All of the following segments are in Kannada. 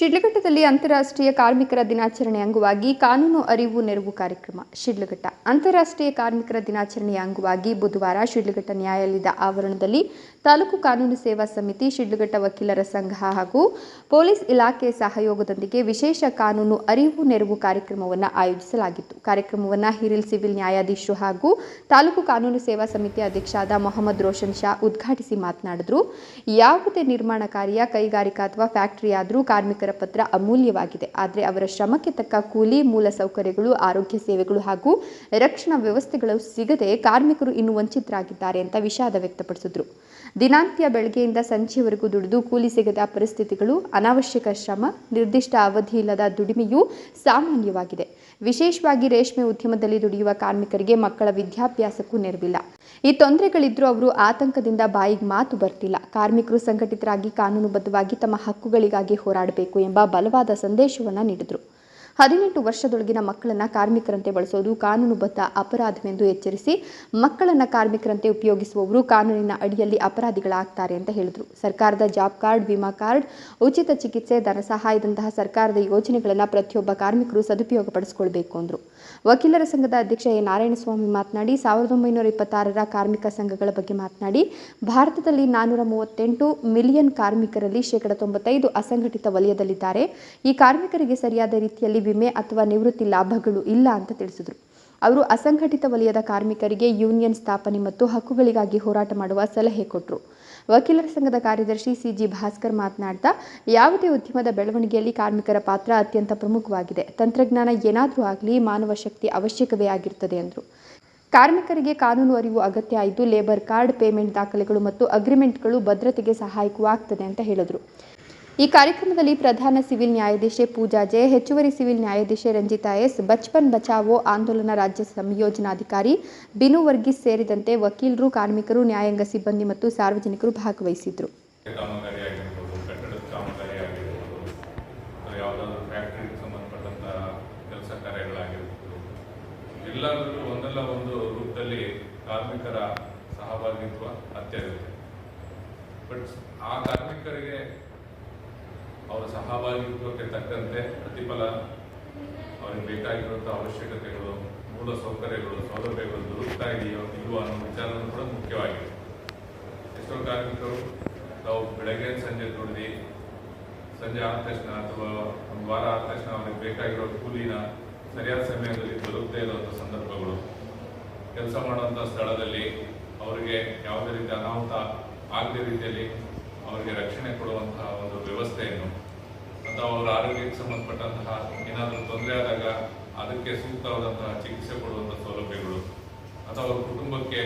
ಶಿಡ್ಲಘಟ್ಟದಲ್ಲಿ ಅಂತಾರಾಷ್ಟ್ರೀಯ ಕಾರ್ಮಿಕರ ದಿನಾಚರಣೆ ಅಂಗವಾಗಿ ಕಾನೂನು ಅರಿವು ನೆರವು ಕಾರ್ಯಕ್ರಮ. ಶಿಡ್ಲಘಟ್ಟ ಅಂತಾರಾಷ್ಟ್ರೀಯ ಕಾರ್ಮಿಕರ ದಿನಾಚರಣೆಯ ಅಂಗವಾಗಿ ಬುಧವಾರ ಶಿಡ್ಲಘಟ್ಟ ನ್ಯಾಯಾಲಯದ ಆವರಣದಲ್ಲಿ ತಾಲೂಕು ಕಾನೂನು ಸೇವಾ ಸಮಿತಿ ಶಿಡ್ಲಘಟ್ಟ ವಕೀಲರ ಸಂಘ ಹಾಗೂ ಪೊಲೀಸ್ ಇಲಾಖೆ ಸಹಯೋಗದೊಂದಿಗೆ ವಿಶೇಷ ಕಾನೂನು ಅರಿವು ನೆರವು ಕಾರ್ಯಕ್ರಮವನ್ನು ಆಯೋಜಿಸಲಾಗಿತ್ತು. ಕಾರ್ಯಕ್ರಮವನ್ನು ಹಿರಿಲ್ ಸಿವಿಲ್ ನ್ಯಾಯಾಧೀಶರು ಹಾಗೂ ತಾಲೂಕು ಕಾನೂನು ಸೇವಾ ಸಮಿತಿ ಅಧ್ಯಕ್ಷರಾದ ಮೊಹಮ್ಮದ್ ರೋಷನ್ ಶಾ ಉದ್ಘಾಟಿಸಿ ಮಾತನಾಡಿದರು. ಯಾವುದೇ ನಿರ್ಮಾಣ ಕಾರ್ಯ ಕೈಗಾರಿಕಾ ಅಥವಾ ಫ್ಯಾಕ್ಟರಿ ಆದರೂ ಕಾರ್ಮಿಕರ ಪತ್ರ ಅಮೂಲ್ಯವಾಗಿದೆ. ಆದರೆ ಅವರ ಶ್ರಮಕ್ಕೆ ತಕ್ಕ ಕೂಲಿ, ಮೂಲ ಸೌಕರ್ಯಗಳು, ಆರೋಗ್ಯ ಸೇವೆಗಳು ಹಾಗೂ ರಕ್ಷಣಾ ವ್ಯವಸ್ಥೆಗಳು ಸಿಗದೆ ಕಾರ್ಮಿಕರು ಇನ್ನು ವಂಚಿತರಾಗಿದ್ದಾರೆ ಅಂತ ವಿಷಾದ ವ್ಯಕ್ತಪಡಿಸಿದ್ರು. ದಿನಾಂತ್ಯ ಬೆಳಗ್ಗೆಯಿಂದ ಸಂಜೆವರೆಗೂ ದುಡಿದು ಕೂಲಿ ಸಿಗದ ಪರಿಸ್ಥಿತಿಗಳು, ಅನಾವಶ್ಯಕ ಶ್ರಮ, ನಿರ್ದಿಷ್ಟ ಅವಧಿ ಇಲ್ಲದ ದುಡಿಮೆಯು ಸಾಮಾನ್ಯವಾಗಿದೆ. ವಿಶೇಷವಾಗಿ ರೇಷ್ಮೆ ಉದ್ಯಮದಲ್ಲಿ ದುಡಿಯುವ ಕಾರ್ಮಿಕರಿಗೆ ಮಕ್ಕಳ ವಿದ್ಯಾಭ್ಯಾಸಕ್ಕೂ ನೆರವಿಲ್ಲ. ಈ ತೊಂದರೆಗಳಿದ್ದರೂ ಅವರು ಆತಂಕದಿಂದ ಬಾಯಿಗೆ ಮಾತು ಬರ್ತಿಲ್ಲ. ಕಾರ್ಮಿಕರು ಸಂಘಟಿತರಾಗಿ ಕಾನೂನುಬದ್ಧವಾಗಿ ತಮ್ಮ ಹಕ್ಕುಗಳಿಗಾಗಿ ಹೋರಾಡಬೇಕು ಎಂಬ ಬಲವಾದ ಸಂದೇಶವನ್ನು ನೀಡಿದರು. ಹದಿನೆಂಟು ವರ್ಷದೊಳಗಿನ ಮಕ್ಕಳನ್ನು ಕಾರ್ಮಿಕರಂತೆ ಬಳಸೋದು, ಕಾನೂನುಬದ್ಧ ಅಪರಾಧವೆಂದು ಎಚ್ಚರಿಸಿ ಮಕ್ಕಳನ್ನು ಕಾರ್ಮಿಕರಂತೆ ಉಪಯೋಗಿಸುವವರು ಕಾನೂನಿನ ಅಡಿಯಲ್ಲಿ ಅಪರಾಧಿಗಳಾಗ್ತಾರೆ ಅಂತ ಹೇಳಿದರು. ಸರ್ಕಾರದ ಜಾಬ್ ಕಾರ್ಡ್, ವಿಮಾ ಕಾರ್ಡ್, ಉಚಿತ ಚಿಕಿತ್ಸೆ, ಧನ ಸಹಾಯದಂತಹ ಸರ್ಕಾರದ ಯೋಜನೆಗಳನ್ನು ಪ್ರತಿಯೊಬ್ಬ ಕಾರ್ಮಿಕರು ಸದುಪಯೋಗ ಪಡಿಸಿಕೊಳ್ಬೇಕು ಅಂದರು. ವಕೀಲರ ಸಂಘದ ಅಧ್ಯಕ್ಷ ಎ. ನಾರಾಯಣಸ್ವಾಮಿ ಮಾತನಾಡಿ, ಸಾವಿರದ ಒಂಬೈನೂರ ಇಪ್ಪತ್ತಾರರ ಕಾರ್ಮಿಕ ಸಂಘಗಳ ಬಗ್ಗೆ ಮಾತನಾಡಿ, ಭಾರತದಲ್ಲಿ ನಾನ್ನೂರ ಮೂವತ್ತೆಂಟು ಮಿಲಿಯನ್ ಕಾರ್ಮಿಕರಲ್ಲಿ ಶೇಕಡ ತೊಂಬತ್ತೈದು ಅಸಂಘಟಿತ ವಲಯದಲ್ಲಿದ್ದಾರೆ. ಈ ಕಾರ್ಮಿಕರಿಗೆ ಸರಿಯಾದ ರೀತಿಯಲ್ಲಿ ವಿಮೆ ಅಥವಾ ನಿವೃತ್ತಿ ಲಾಭಗಳು ಇಲ್ಲ ಅಂತ ತಿಳಿಸಿದರು. ಅವರು ಅಸಂಘಟಿತ ವಲಯದ ಕಾರ್ಮಿಕರಿಗೆ ಯೂನಿಯನ್ ಸ್ಥಾಪನೆ ಮತ್ತು ಹಕ್ಕುಗಳಿಗಾಗಿ ಹೋರಾಟ ಮಾಡುವ ಸಲಹೆ ಕೊಟ್ಟರು ವಕೀಲರ ಸಂಘದ ಕಾರ್ಯದರ್ಶಿ ಸಿಜಿ ಭಾಸ್ಕರ್ ಮಾತನಾಡ್ತಾ, ಯಾವುದೇ ಉದ್ಯಮದ ಬೆಳವಣಿಗೆಯಲ್ಲಿ ಕಾರ್ಮಿಕರ ಪಾತ್ರ ಅತ್ಯಂತ ಪ್ರಮುಖವಾಗಿದೆ. ತಂತ್ರಜ್ಞಾನ ಏನಾದರೂ ಆಗಲಿ, ಮಾನವ ಶಕ್ತಿ ಅವಶ್ಯಕವೇ ಆಗಿರುತ್ತದೆ ಎಂದರು ಕಾರ್ಮಿಕರಿಗೆ ಕಾನೂನು ಅರಿವು ಅಗತ್ಯ ಆಯಿತು, ಲೇಬರ್ ಕಾರ್ಡ್, ಪೇಮೆಂಟ್ ದಾಖಲೆಗಳು ಮತ್ತು ಅಗ್ರಿಮೆಂಟ್ಗಳು ಭದ್ರತೆಗೆ ಸಹಾಯಕವಾಗ್ತದೆ ಅಂತ ಹೇಳಿದರು. ಈ ಕಾರ್ಯಕ್ರಮದಲ್ಲಿ ಪ್ರಧಾನ ಸಿವಿಲ್ ನ್ಯಾಯಾಧೀಶೆ ಪೂಜಾ ಜೆ, ಹೆಚ್ಚುವರಿ ಸಿವಿಲ್ ನ್ಯಾಯಾಧೀಶೆ ರಂಜಿತಾ ಎಸ್, ಬಚ್ಪನ್ ಬಚಾವೋ ಆಂದೋಲನ ರಾಜ್ಯ ಸಂಯೋಜನಾಧಿಕಾರಿ ಬಿನು ವರ್ಗೀಸ್ ಸೇರಿದಂತೆ ವಕೀಲರು, ಕಾರ್ಮಿಕರು, ನ್ಯಾಯಾಂಗ ಸಿಬ್ಬಂದಿ ಮತ್ತು ಸಾರ್ವಜನಿಕರು ಭಾಗವಹಿಸಿದರು. ಒಂದಲ್ಲ ಒಂದು ರೂಪದಲ್ಲಿ ಕಾರ್ಮಿಕರ ಸಹಭಾಗಿತ್ವ ಅತ್ಯಗತ್ಯ. ಬಟ್ ಆ ಕಾರ್ಮಿಕರಿಗೆ ಅವರ ಸಹಭಾಗಿತ್ವಕ್ಕೆ ತಕ್ಕಂತೆ ಪ್ರತಿಫಲ ಅವರಿಗೆ ಬೇಕಾಗಿರುವಂಥ ಅವಶ್ಯಕತೆಗಳು, ಮೂಲ ಸೌಕರ್ಯಗಳು, ಸೌಲಭ್ಯಗಳು ದೊರಕ್ತಾ ಇದೆಯೋ ಇಲ್ವೋ ಅನ್ನೋ ವಿಚಾರ ಕೂಡ ಮುಖ್ಯವಾಗಿದೆ. ಎಷ್ಟೋ ಕಾರ್ಮಿಕರು ತಾವು ಬೆಳಗ್ಗೆ ಸಂಜೆ ದುಡಿದು ಸಂಜೆ ಆದ ತಕ್ಷಣ ಅಥವಾ ಒಂದು ವಾರ ಆದ ತಕ್ಷಣ ಅವರಿಗೆ ಬೇಕಾಗಿರೋ ಕೂಲಿನ ಸರಿಯಾದ ಸಮಯದಲ್ಲಿ ದೊರಕದೇ ಇರುವಂಥ ಸಂದರ್ಭಗಳು. ಕೆಲಸ ಮಾಡುವಂಥ ಸ್ಥಳದಲ್ಲಿ ಅವರಿಗೆ ಯಾವುದೇ ರೀತಿ ಅನಾಹುತ ಆಗದೇ ರೀತಿಯಲ್ಲಿ ಅವರಿಗೆ ರಕ್ಷಣೆ ಕೊಡುವಂತಹ ವ್ಯವಸ್ಥೆಯನ್ನು ಅಥವಾ ಅವರ ಆರೋಗ್ಯಕ್ಕೆ ಸಂಬಂಧಪಟ್ಟಂತಹ ಏನಾದರೂ ತೊಂದರೆ ಆದಾಗ ಅದಕ್ಕೆ ಸೂಕ್ತವಾದಂತಹ ಚಿಕಿತ್ಸೆ ಕೊಡುವಂಥ ಸೌಲಭ್ಯಗಳು. ಅಥವಾ ಅವ್ರ ಕುಟುಂಬಕ್ಕೆ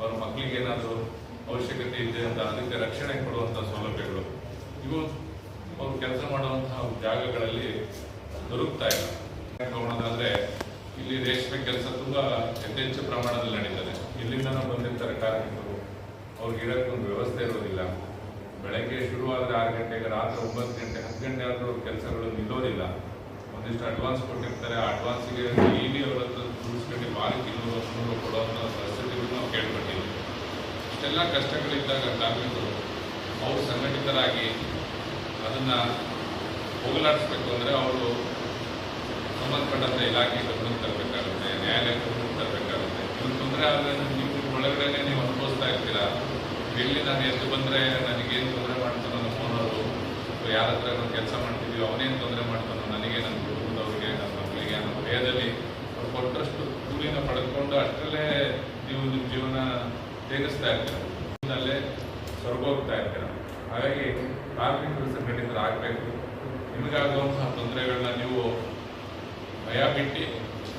ಅವರ ಮಕ್ಕಳಿಗೆ ಏನಾದರೂ ಅವಶ್ಯಕತೆ ಇದೆ ಅಂತ ಅದಕ್ಕೆ ರಕ್ಷಣೆ ಕೊಡುವಂಥ ಸೌಲಭ್ಯಗಳು. ಇವು ಅವರು ಕೆಲಸ ಮಾಡುವಂತಹ ಜಾಗಗಳಲ್ಲಿ ದೊರಕ್ತಾ ಇಲ್ಲ. ತಗೊಳೋದಾದ್ರೆ ಇಲ್ಲಿ ರೇಷ್ಮೆ ಕೆಲಸ ತುಂಬ ಯಥೇಚ್ಛ ಪ್ರಮಾಣದಲ್ಲಿ ನಡೀತದೆ. ಇಲ್ಲಿಂದನೂ ಬಂದಿರ್ತಾರೆ ಕಾರ್ಮಿಕರು. ಅವ್ರಿಗೆ ಇರೋಕ್ಕೊಂದು ವ್ಯವಸ್ಥೆ ಇರೋದಿಲ್ಲ. ಬೆಳಗ್ಗೆ ಶುರುವಾದ್ರೆ ಆರು ಗಂಟೆಗೆ, ರಾತ್ರಿ ಒಂಬತ್ತು ಗಂಟೆ, ಹತ್ತು ಗಂಟೆ ಆದರೂ ಕೆಲಸಗಳು ನಿಲ್ಲೋದಿಲ್ಲ. ಒಂದಿಷ್ಟು ಅಡ್ವಾನ್ಸ್ ಕೊಟ್ಟಿರ್ತಾರೆ. ಆ ಅಡ್ವಾನ್ಸಿಗೆ ಇ ಅವರ ಹತ್ರ ದುಡಿಸ್ಕೊಂಡು ವಾರಕ್ಕೆ ಇನ್ನೂರು ಮುನ್ನೂರು ಕೊಡುವಂಥ ಪರಿಸ್ಥಿತಿಗಳು ನಾವು ಕೇಳ್ಪಟ್ಟಿದ್ದೀವಿ. ಇಷ್ಟೆಲ್ಲ ಕಷ್ಟಗಳಿದ್ದಾಗ ಕಾರ್ಮಿಕರು ಅವರು ಸಂಘಟಿತರಾಗಿ ಅದನ್ನ ಹೋಗಲಾಡಿಸ್ಬೇಕು ಅಂದರೆ ಅವರು ಸಂಬಂಧಪಟ್ಟಂಥ ಇಲಾಖೆ ಗಮನಕ್ಕೆ ತರಬೇಕಾಗುತ್ತೆ, ನ್ಯಾಯಾಲಯಕ್ಕೆ ಗಮನಕ್ಕೆ ತರಬೇಕಾಗುತ್ತೆ. ಇದು ತೊಂದರೆ ಆದರೆ ನೀವು ಒಳಗಡೆ ನೀವು ಅನುಭವಿಸ್ತಾ ಇರ್ತೀರಾ? ಎಲ್ಲಿ ನಾನು ಎದ್ದು ಬಂದರೆ ನನಗೇನು ತೊಂದರೆ ಮಾಡ್ತಾನೋ ನಮ್ಮ ಫೋನವರು ಯಾರ ಹತ್ರ ನಾನು ಕೆಲಸ ಮಾಡ್ತಿದ್ದೀವಿ ಅವನೇನು ತೊಂದರೆ ಮಾಡ್ತಾನೋ, ನನಗೆ ನನ್ನ ಕುಟುಂಬದವ್ರಿಗೆ ನನ್ನ ಮಕ್ಕಳಿಗೆ ಅನ್ನೋ ಭಯದಲ್ಲಿ ಅವ್ರು ಕೊಟ್ಟಷ್ಟು ಕೂಲಿನ ಪಡೆದುಕೊಂಡು ಅಷ್ಟರಲ್ಲೇ ನೀವು ನಿಮ್ಮ ಜೀವನ ತೇಗಿಸ್ತಾ ಇರ್ತೀರ. ಅಲ್ಲೇ ಸ್ವರ್ಗೋಗ್ತಾ ಇರ್ತೀರ. ಹಾಗಾಗಿ ಕಾರ್ಮಿಕರು ಸಂಘಟಿತರಾಗಬೇಕು ನಿಮಗಾಗುವಂತಹ ತೊಂದರೆಗಳನ್ನ ನೀವು ಭಯ ಬಿಟ್ಟು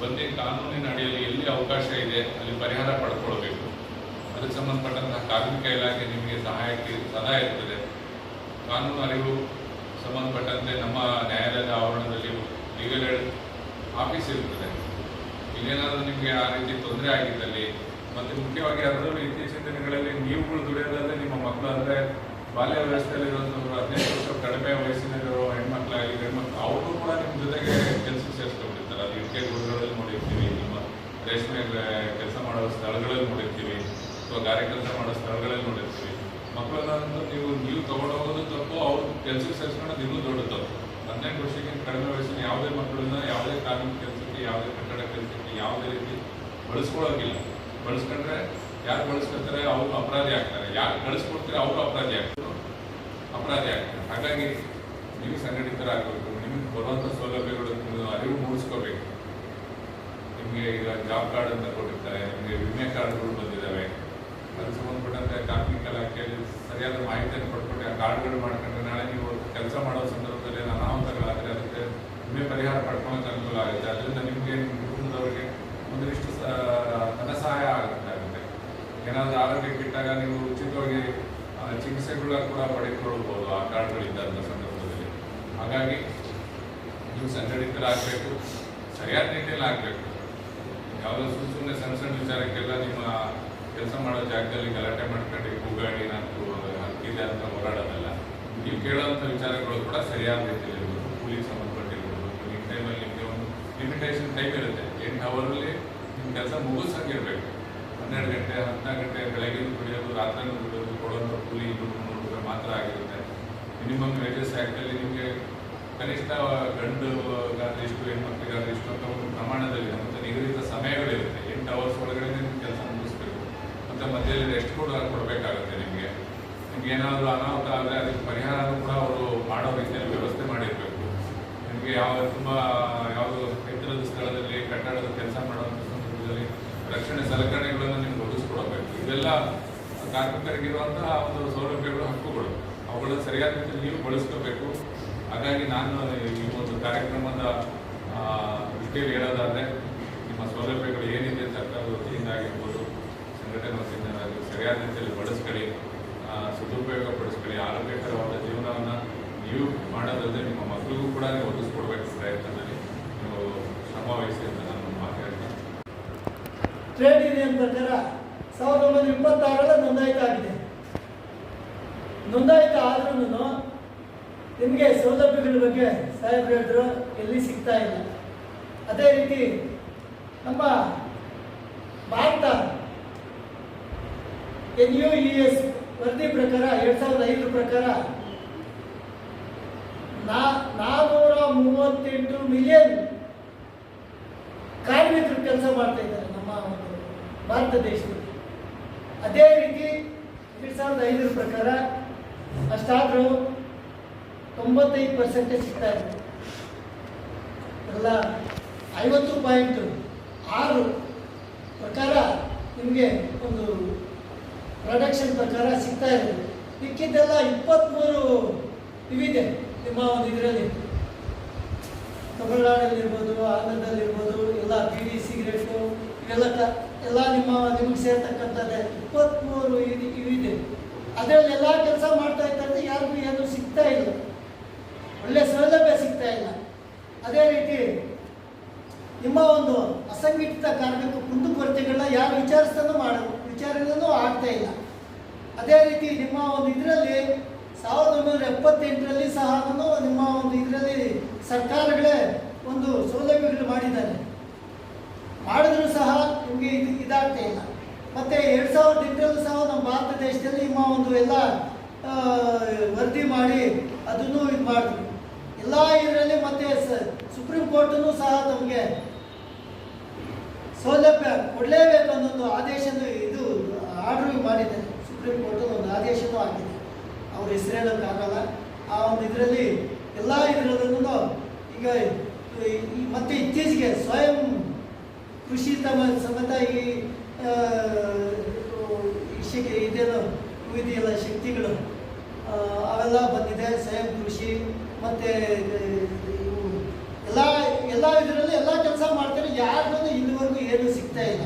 ಬಂದಿ ಕಾನೂನಿನ ಅಡಿಯಲ್ಲಿ ಎಲ್ಲಿ ಅವಕಾಶ ಇದೆ, ಅಲ್ಲಿ ಪರಿಹಾರ ಪಡ್ಕೊಳ್ಬೇಕು. ಅದಕ್ಕೆ ಸಂಬಂಧಪಟ್ಟಂತಹ ಕಾರ್ಮಿಕ ಇಲಾಖೆ ನಿಮಗೆ ಸಹಾಯಕ್ಕೆ ಸದಾ ಇರ್ತದೆ. ಕಾನೂನು ಅರಿವು ಸಂಬಂಧಪಟ್ಟಂತೆ ನಮ್ಮ ನ್ಯಾಯಾಲಯದ ಆವರಣದಲ್ಲಿ ಲೀಗಲ್ ಏಡ್ ಆಫೀಸ್ ಇರ್ತದೆ. ಇನ್ನೇನಾದರೂ ನಿಮಗೆ ಆ ರೀತಿ ತೊಂದರೆ ಆಗಿದ್ದಲ್ಲಿ ಮತ್ತು ಮುಖ್ಯವಾಗಿ ಅದರಲ್ಲೂ ಇತ್ತೀಚಿನ ದಿನಗಳಲ್ಲಿ ನೀವುಗಳು ದುಡಿಯೋದಲ್ಲದೆ ನಿಮ್ಮ ಮಕ್ಕಳು ಅಂದರೆ ಬಾಲ್ಯ ವ್ಯವಸ್ಥೆಯಲ್ಲಿರುವಂಥವ್ರು ಹದಿನೈದು ವರ್ಷ ಕಡಿಮೆ ವಯಸ್ಸಿನಲ್ಲಿರೋ ಹೆಣ್ಮಕ್ಳಾಗಲಿ ಹೆಣ್ಮಕ್ಳು ಅವರು ಕೂಡ ನಿಮ್ಮ ಜೊತೆಗೆ ಕೆಲಸ ಸೇರಿಸ್ಕೊಂಡಿರ್ತಾರೆ. ಅದು ಕೆ ಗುರುಗಳಲ್ಲಿ ನೋಡಿರ್ತೀವಿ, ನಿಮ್ಮ ರೇಷ್ಮೆ ಕೆಲಸ ಮಾಡೋ ಸ್ಥಳಗಳಲ್ಲಿ ನೋಡಿರ್ತೀವಿ. ಅಥವಾ ಗಾರೆ ಕೆಲಸ ಮಾಡೋ ಸ್ಥಳಗಳಲ್ಲಿ ನೋಡಿರ್ತೀವಿ. ಮಕ್ಕಳನ್ನ ನೀವು ನೀವು ತಗೊಂಡು ಹೋಗೋದು ತಪ್ಪು, ಅವ್ರ ಕೆಲಸಕ್ಕೆ ಸೇರಿಸ್ಕೊಳ್ಳೋದು ಇನ್ನೂ ದೊಡ್ಡ ತಪ್ಪು ಹನ್ನೆರಡು ವರ್ಷಕ್ಕಿಂತ ಕಡಿಮೆ ವಯಸ್ಸಿನ ಯಾವುದೇ ಮಕ್ಕಳನ್ನ ಯಾವುದೇ ಕಾರ್ಮಿಕ ಕೆಲಸಕ್ಕೆ, ಯಾವುದೇ ಕಟ್ಟಡ ಕೆಲಸಕ್ಕೆ ಯಾವುದೇ ರೀತಿ ಬಳಸ್ಕೊಳ್ಳೋಗಿಲ್ಲ ಬಳಸ್ಕೊಂಡ್ರೆ ಯಾರು ಬಳಸ್ಕೊತಾರೆ ಅವರು ಅಪರಾಧಿ ಆಗ್ತಾರೆ. ಯಾರು ಕಳಿಸ್ಕೊಡ್ತಾರೆ ಅವರು ಅಪರಾಧಿ ಆಗ್ತಾರೆ. ಅಪರಾಧಿ ಆಗ್ತಾರೆ. ಹಾಗಾಗಿ ನೀವು ಸಂಘಟಿತರಾಗಬೇಕು, ನಿಮಗೆ ಬರುವಂಥ ಸೌಲಭ್ಯಗಳು ಅರಿವು ಮೂಡಿಸ್ಕೋಬೇಕು. ನಿಮಗೆ ಈಗ ಜಾಬ್ ಕಾರ್ಡ್ ಅಂತ ಕೊಟ್ಟಿರ್ತಾರೆ, ನಿಮಗೆ ವಿಮೆ ಕಾರ್ಡ್ಗಳು ಬಂದಿದ್ದಾವೆ. ಅದಕ್ಕೆ ಸಂಬಂಧಪಟ್ಟಂತೆ ಕಾರ್ಮಿಕ ಇಲಾಖೆಯಲ್ಲಿ ಸರಿಯಾದ ಮಾಹಿತಿಯನ್ನು ಪಡ್ಕೊಂಡು ಆ ಕಾರ್ಡ್ಗಳು ಮಾಡ್ಕೊಂಡ್ರೆ ನಾಳೆ ನೀವು ಕೆಲಸ ಮಾಡೋ ಸಂದರ್ಭದಲ್ಲಿ ಅನಾಹುತಗಳಾದರೆ ಅದಕ್ಕೆ ವಿಮೆ ಪರಿಹಾರ ಪಡ್ಕೊಳ್ಳೋಕೆ ಅನುಕೂಲ ಆಗುತ್ತೆ. ಅದರಿಂದ ನಿಮಗೆ ನಿಮ್ಮ ಕುಟುಂಬದವರಿಗೆ ಒಂದಿಷ್ಟು ಧನ ಸಹಾಯ ಆಗುತ್ತೆ ಏನಾದರೂ ಆರೋಗ್ಯ ಕೆಟ್ಟಾಗ ನೀವು ಉಚಿತವಾಗಿ ಚಿಕಿತ್ಸೆಗಳ ಕೂಡ ಪಡೆದುಕೊಳ್ಬೋದು ಆ ಕಾರ್ಡ್ಗಳಿದ್ದಂಥ ಸಂದರ್ಭದಲ್ಲಿ. ಹಾಗಾಗಿ ನೀವು ಸಂಘಟಿತರಾಗಬೇಕು, ಸರಿಯಾದ ರೀತಿಯಲ್ಲಿ ಆಗಬೇಕು. ಯಾವುದೋ ಸುಮ್ಮನೆ ಸಣ್ಣ ಸಣ್ಣ ವಿಚಾರಕ್ಕೆಲ್ಲ ನಿಮ್ಮ ಕೆಲಸ ಮಾಡೋ ಜಾಗದಲ್ಲಿ ಗಲಾಟೆ ಮಾಡ್ಕೊಂಡು ಕೂಗಾಡಿ ನಾನು ಹಕ್ಕಿದೆ ಅಂತ ಹೋರಾಡೋದಲ್ಲ. ನೀವು ಕೇಳೋವಂಥ ವಿಚಾರಗಳು ಕೂಡ ಸರಿಯಾದ ರೀತಿಯಲ್ಲಿ ಇರ್ಬೋದು ಕೂಲಿಗೆ ಸಂಬಂಧಪಟ್ಟಿರ್ಬೋದು ನಿಮ್ಮ ಟೈಮಲ್ಲಿ ನಿಮಗೆ ಒಂದು ಲಿಮಿಟೇಷನ್ ಟೈಮ್ ಇರುತ್ತೆ. ಎಂಟು ಅವರಲ್ಲಿ ನಿಮ್ಮ ಕೆಲಸ ಮುಗಿಸಂಗಿರ್ಬೇಕು ಹನ್ನೆರಡು ಗಂಟೆ, ಹದಿನಾರು ಗಂಟೆ ಬೆಳಗ್ಗೆ ಕುಡಿಯೋದು ರಾತ್ರಿ ಕುಡಿಯೋದು ಕೊಡೋದು ಕೂಲಿ ದುಡ್ಡು ನೋಡಿದ್ರೆ ಮಾತ್ರ ಆಗಿರುತ್ತೆ. ಮಿನಿಮಮ್ ವೇಜಸ್ ಆ್ಯಕ್ಟಲ್ಲಿ ನಿಮಗೆ ಕನಿಷ್ಠ ಗಂಡುಗಾದ್ರೆ ಇಷ್ಟು, ಹೆಣ್ಮಕ್ಳಿಗಾದ್ರೆ ಇಷ್ಟು ಅಂತ ಒಂದು ಪ್ರಮಾಣದಲ್ಲಿ, ಅಂತ ನಿಗದಿತ ಸಮಯಗಳಿರುತ್ತೆ ಎಂಟು ಅವರ್ಸ್ ಒಳಗಡೆ ನೀವು ಕೆಲಸ ಮುಗಿಸ್ಬೇಕು ಮತ್ತು ಮಧ್ಯದಲ್ಲಿ ರೆಸ್ಟ್ ಕೂಡ ಕೊಡಬೇಕಾಗುತ್ತೆ ನಿಮಗೆ ನಿಮ್ಗೆ ಏನಾದರೂ ಅನಾಹುತ ಆದರೆ ಅದಕ್ಕೆ ಪರಿಹಾರನೂ ಕೂಡ ಅವರು ಮಾಡೋ ರೀತಿಯಲ್ಲಿ ವ್ಯವಸ್ಥೆ ಮಾಡಿರಬೇಕು. ನಿಮಗೆ ಯಾವ ತುಂಬ ಯಾವುದು ಎತ್ತರದ ಸ್ಥಳದಲ್ಲಿ, ಕಟ್ಟಡದ ಕೆಲಸ ಮಾಡುವಂಥ ಸಂದರ್ಭದಲ್ಲಿ ರಕ್ಷಣೆ ಸಲಕರಣೆಗಳನ್ನು ನಿಮ್ಗೆ ಒದಗಿಸ್ಕೊಡಬೇಕು. ಇದೆಲ್ಲ ಕಾರ್ಮಿಕರಿಗಿರುವಂತಹ ಒಂದು ಸೌಲಭ್ಯಗಳು, ಹಕ್ಕುಗಳು. ಅವುಗಳನ್ನು ಸರಿಯಾದ ರೀತಿಯಲ್ಲಿ ನೀವು ಬಳಸ್ಕೋಬೇಕು. ಹಾಗಾಗಿ ನಾನು ಈ ಒಂದು ಕಾರ್ಯಕ್ರಮದ ಡಿಟೇಲ್ ಹೇಳೋದಾದರೆ ನಿಮ್ಮ ಸೌಲಭ್ಯಗಳು ಏನಿದೆ ಸರ್ಕಾರದ ವತಿಯಿಂದ ಆಗಿರ್ಬೋದು ಸಂಘಟನೆ ವತಿಯಿಂದ ಸರಿಯಾದ ರೀತಿಯಲ್ಲಿ ಬಳಸ್ಕೊಳ್ಳಿ. ಸದುಪಯೋಗ ಪಡಿಸ್ಕೊಳ್ಳಿ ಆರೋಗ್ಯಕರವಾದ ಜೀವನವನ್ನು ನೀವು ಮಾಡೋದಲ್ಲದೆ ನಿಮ್ಮ ಮಕ್ಕಳಿಗೂ ಕೂಡ ನೀವು ಒದಗಿಸ್ಕೊಡ್ಬೇಕು ಪ್ರಯತ್ನದಲ್ಲಿ. ನೀವು ಶ್ರಮ ವಹಿಸಿ ಅಂತ ನಾನು ಮಾತಾಡ್ತೀನಿ ಟ್ರೇಡ್ ಯೂನಿಯನ್ ಪ್ರಕಾರ ಸಾವಿರದ ಒಂಬೈನೂರ ಇಪ್ಪತ್ತಾರರ ನೋಂದಾಯಿತ ಆಗಿದೆ ನೋಂದಾಯಿತ ಆದ್ರೂ ನಿಮಗೆ ಸೌಲಭ್ಯಗಳ ಬಗ್ಗೆ ಸಾಹೇಬ್ ಹೇಳಿದ್ರು, ಎಲ್ಲಿ ಸಿಗ್ತಾ ಇಲ್ಲ. ಅದೇ ರೀತಿ ನಮ್ಮ Bharata N U E S ವರದಿ ಪ್ರಕಾರ, ಎರಡ್ ಸಾವಿರದ ಐದರ ಪ್ರಕಾರ ನಾ ನಾನ್ನೂರ ಮೂವತ್ತೆಂಟು ಮಿಲಿಯನ್ ಕಾರ್ಮಿಕರು ಕೆಲಸ ಮಾಡ್ತಾ ಇದ್ದಾರೆ ನಮ್ಮ ಒಂದು ಭಾರತ ದೇಶದಲ್ಲಿ. ಅದೇ ರೀತಿ ಎರಡು ಸಾವಿರದ ಐದರ ಪ್ರಕಾರ ಅಷ್ಟಾದರೂ ತೊಂಬತ್ತೈದು ಪರ್ಸೆಂಟೇಜ್ ಸಿಗ್ತಾ ಇದೆ. ಎಲ್ಲ ಐವತ್ತು ಪಾಯಿಂಟ್ ಆರು ಪ್ರಕಾರ ನಿಮಗೆ ಒಂದು ಪ್ರೊಡಕ್ಷನ್ ಪ್ರಕಾರ ಸಿಗ್ತಾ ಇದೆ. ಇಕ್ಕಿದ್ದೆಲ್ಲ ಇಪ್ಪತ್ತ್ಮೂರು ಇವಿದೆ ನಿಮ್ಮ ಒಂದು ಇದರಲ್ಲಿ. ತಮಿಳ್ನಾಡಲ್ಲಿರ್ಬೋದು, ಆಂಧ್ರದಲ್ಲಿರ್ಬೋದು, ಎಲ್ಲ ಬೀಡಿ ಸಿಗರೇಟು, ಇವೆಲ್ಲ ಕ, ಎಲ್ಲ ನಿಮ್ಮ ನಿಮಗೆ ಸೇರ್ತಕ್ಕಂಥದ್ದೇ. ಇಪ್ಪತ್ತ್ಮೂರು ಇದು ಇವಿದೆ ಅದರಲ್ಲಿ ಎಲ್ಲ ಕೆಲಸ ಮಾಡ್ತಾ ಇದ್ದಂತೆ ಯಾರಿಗೂ ಏನು ಸಿಗ್ತಾ ಇಲ್ಲ. ಒಳ್ಳೆ ಸೌಲಭ್ಯ ಸಿಗ್ತಾ ಇಲ್ಲ. ಅದೇ ರೀತಿ ನಿಮ್ಮ ಒಂದು ಅಸಂಘಟಿತ ಕಾರ್ಮಿಕ ಕುಂದುಕೊರತೆಗಳನ್ನ ಯಾರು ವಿಚಾರಿಸ್ತಾನೂ ಮಾಡ ವಿಚಾರಣೆನೂ ಆಗ್ತಾ ಇಲ್ಲ. ಅದೇ ರೀತಿ ನಿಮ್ಮ ಒಂದು ಇದರಲ್ಲಿ ಸಾವಿರದ ಒಂಬೈನೂರ ಎಪ್ಪತ್ತೆಂಟರಲ್ಲಿ ಸಹ ನಿಮ್ಮ ಒಂದು ಇದರಲ್ಲಿ ಸರ್ಕಾರಗಳೇ ಒಂದು ಸೌಲಭ್ಯಗಳು ಮಾಡಿದ್ದಾರೆ. ಮಾಡಿದ್ರು ಸಹ ನಿಮಗೆ ಇದು ಇದಾಗ್ತಾ ಇಲ್ಲ. ಮತ್ತೆ ಎರಡು ಸಾವಿರದ ಎಂಟರಲ್ಲೂ ಸಹ ನಮ್ಮ ಭಾರತ ದೇಶದಲ್ಲಿ ನಿಮ್ಮ ಒಂದು ಎಲ್ಲ ವರದಿ ಮಾಡಿ ಅದನ್ನು ಇದು ಮಾಡಿದ್ರು. ಎಲ್ಲ ಇದರಲ್ಲಿ ಮತ್ತೆ ಸುಪ್ರೀಂ ಕೋರ್ಟನ್ನು ಸಹ ನಮಗೆ ಸೌಲಭ್ಯ ಕೊಡಲೇಬೇಕು ಅನ್ನೋದು ಆದೇಶದ ಇದು ಆರ್ಡರ್ ಮಾಡಿದೆ ಸುಪ್ರೀಂ ಕೋರ್ಟ್ ಒಂದು ಆದೇಶನೂ ಆಗಿದೆ. ಅವ್ರ ಹೆಸರು ಹೇಳೋಕ್ಕಾಗಲ್ಲ ಆ ಒಂದು ಇದರಲ್ಲಿ ಎಲ್ಲ ಇದರಲ್ಲೂ ಈಗ ಮತ್ತೆ ಇತ್ತೀಚೆಗೆ ಸ್ವಯಂ ಕೃಷಿ ತಮ್ಮ ಸಮೇತ ಈ ಇದೇನು ಇದೆಯಲ್ಲ ಶಕ್ತಿಗಳು ಅವೆಲ್ಲ ಬಂದಿದೆ. ಸ್ವಯಂ ಕೃಷಿ ಮತ್ತೆ ಎಲ್ಲ ಎಲ್ಲ ಇದರಲ್ಲಿ ಎಲ್ಲ ಕೆಲಸ ಮಾಡ್ತಾರೆ. ಯಾರಿಗೂ ಇಲ್ಲಿವರೆಗೂ ಏನು ಸಿಗ್ತಾ ಇಲ್ಲ.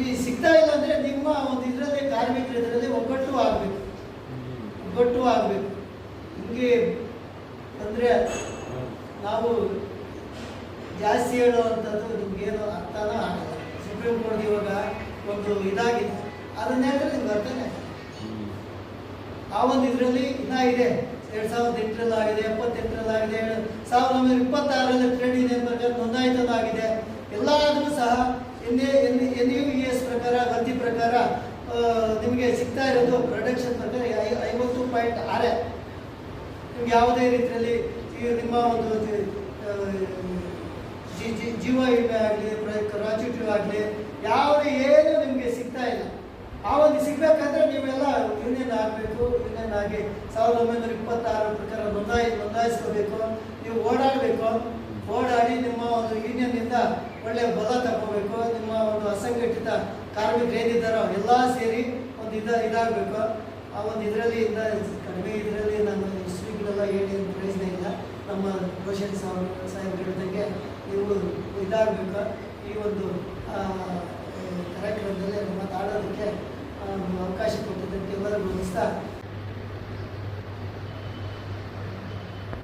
ಈ ಸಿಗ್ತಾ ಇಲ್ಲ ಅಂದರೆ ನಿಮ್ಮ ಒಂದು ಇದರಲ್ಲಿ ಕಾರ್ಮಿಕರ ಇದರಲ್ಲಿ ಒಗ್ಗಟ್ಟು ಆಗಬೇಕು. ಒಗ್ಗಟ್ಟು ಆಗಬೇಕು. ಹಿಂಗೆ ಅಂದರೆ ನಾವು ಜಾಸ್ತಿ ಹೇಳುವಂಥದ್ದು ನಿಮ್ಗೇನು ಅರ್ಥನೂ ಆಗಲ್ಲ. ಸುಪ್ರೀಂ ಕೋರ್ಟ್ ಇವಾಗ ಒಂದು ಇದಾಗಿದೆ. ಅದನ್ನೇ ನಿಮ್ಗೆ ಅರ್ಥನೇ ಆ ಒಂದು ಇದರಲ್ಲಿ ಇನ್ನೂ ಇದೆ. ಎರಡು ಸಾವಿರದ ಎಂಟರಲ್ಲಿ ಆಗಿದೆ, ಎಪ್ಪತ್ತೆಂಟರಲ್ಲಿ ಆಗಿದೆ, ಸಾವಿರದ ಒಂಬೈನೂರ ಇಪ್ಪತ್ತಾರರಲ್ಲಿ ಟ್ರೇಡ್ ಯೂನಿಯನ್ ಪ್ರಕಾರ ನೋಂದಾಯಿತದಾಗಿದೆ ಎಲ್ಲ ಆದರೂ ಸಹ ಎನ್ ಎನ್ ಎನ್ ಪ್ರಕಾರ ವರದಿ ಪ್ರಕಾರ ನಿಮಗೆ ಸಿಗ್ತಾ ಇರೋದು ಪ್ರೊಡಕ್ಷನ್ ಪ್ರಕಾರ ಐವತ್ತು ಪಾಯಿಂಟ್ ಆರೆ. ನಿಮ್ಗೆ ಯಾವುದೇ ರೀತಿಯಲ್ಲಿ ನಿಮ್ಮ ಒಂದು ಜಿ ಜೀವ ವಿಮೆ ಆಗಲಿ ರಾಜುಟಿ ಆಗಲಿ, ಯಾವುದೇ ಏನು ನಿಮಗೆ ಸಿಗ್ತಾ ಇಲ್ಲ. ಆ ಒಂದು ಸಿಗ್ಬೇಕಂದ್ರೆ ನೀವೆಲ್ಲ ಯೂನಿಯನ್ ಆಗಬೇಕು ಯೂನಿಯನ್ ಆಗಿ ಸಾವಿರದ ಒಂಬೈನೂರ ಇಪ್ಪತ್ತಾರು ಪ್ರಕಾರ ನೋಂದಾಯಿ, ನೋಂದಾಯಿಸ್ಕೋಬೇಕು, ನೀವು ಓಡಾಡಬೇಕು. ಓಡಾಡಿ ನಿಮ್ಮ ಒಂದು ಯೂನಿಯನ್ನಿಂದ ಒಳ್ಳೆಯ ಬಲ ತಗೋಬೇಕು, ನಿಮ್ಮ ಒಂದು ಅಸಂಘಟಿತ ಕಾರ್ಮಿಕರು ಏನಿದ್ದಾರೋ ಎಲ್ಲ ಸೇರಿ ಒಂದು ಇದ ಇದಾಗಬೇಕು. ಆ ಒಂದು ಇದರಲ್ಲಿ ಇಂದ ಕಡಿಮೆ ಇದರಲ್ಲಿ ನಮ್ಮ ಹಿಸ್ಟ್ರಿಗಳೆಲ್ಲ ಏನೇನು ಏನು ಪ್ರಯೋಜನ ಇಲ್ಲ. ನಮ್ಮ ರೋಷನ್ ಸಾಹೇಬ್ ಸಾಹೇಬ್ ಹೇಳಿದಂಗೆ ನೀವು ಇದಾಗಬೇಕು. ಈ ಒಂದು ಕಾರ್ಯಕ್ರಮದಲ್ಲಿ ಮಾತಾಡೋದಕ್ಕೆ ಆ, ಅವಕಾಶ ಕೊಟ್ಟಿದ್ದಕ್ಕೆ ಎಲ್ಲರಿಗೂ ಇಷ್ಟ.